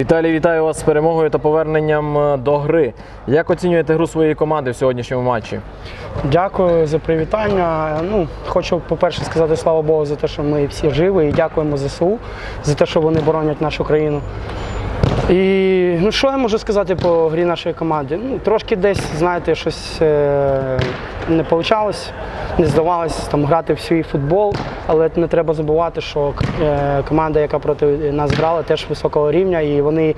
Віталій, вітаю вас з перемогою та поверненням е, до гри. Як оцінюєте гру своєї команди в сьогоднішньому матчі? Дякую за привітання. Ну, хочу, по-перше, сказати слава Богу за те, що ми всі живі, і дякуємо ЗСУ за те, що вони боронять нашу країну. І ну, що я можу сказати по грі нашої команди? Ну, трошки десь, знаєте, щось е, не вийшло, не здавалось там грати в свій футбол, але не треба забувати, що е, команда, яка проти нас грала, теж високого рівня, і вони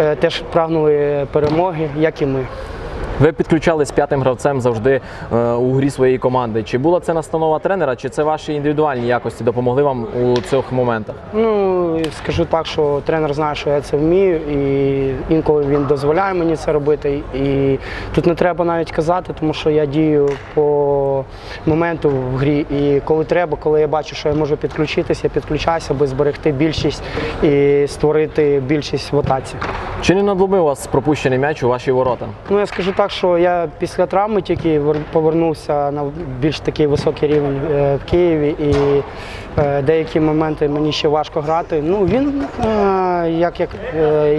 е, теж прагнули перемоги, як і ми. Ви підключались п'ятим гравцем завжди е, у грі своєї команди. Чи була це настанова тренера, чи це ваші індивідуальні якості допомогли вам у цих моментах? Ну, скажу так, що тренер знає, що я це вмію, і інколи він дозволяє мені це робити. І тут не треба навіть казати, тому що я дію по моменту в грі. І коли треба, коли я бачу, що я можу підключитися, я підключаюся, аби зберегти більшість і створити більшість в атаці. Чи не надломив вас пропущений м'яч у ваші ворота? Ну, я скажу так, що я після травми тільки повернувся на більш такий високий рівень е, в Києві, і е, деякі моменти мені ще важко грати. Ну, він е, як, як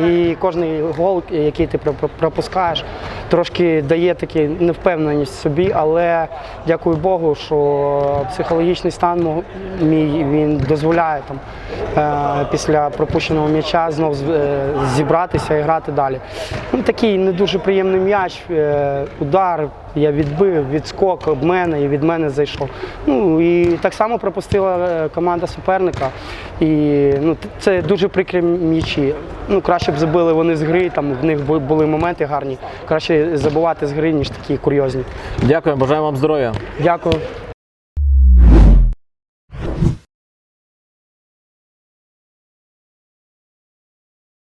і кожний гол, який ти про- про- пропускаєш, трошки дає таку невпевненість собі, але дякую Богу, що психологічний стан мій він дозволяє там е, після пропущеного м'яча знов е, зібратися і грати далі. Ну, такий не дуже приємний м'яч, е, удар. Я відбив, відскок об мене і від мене зайшов. Ну і так само пропустила е, команда суперника. І ну, це дуже прикрі м'ячі. Ну, краще б забили вони з гри, там в них були моменти гарні. Краще забувати з гри, ніж такі курйозні. Дякую, бажаю вам здоров'я. Дякую.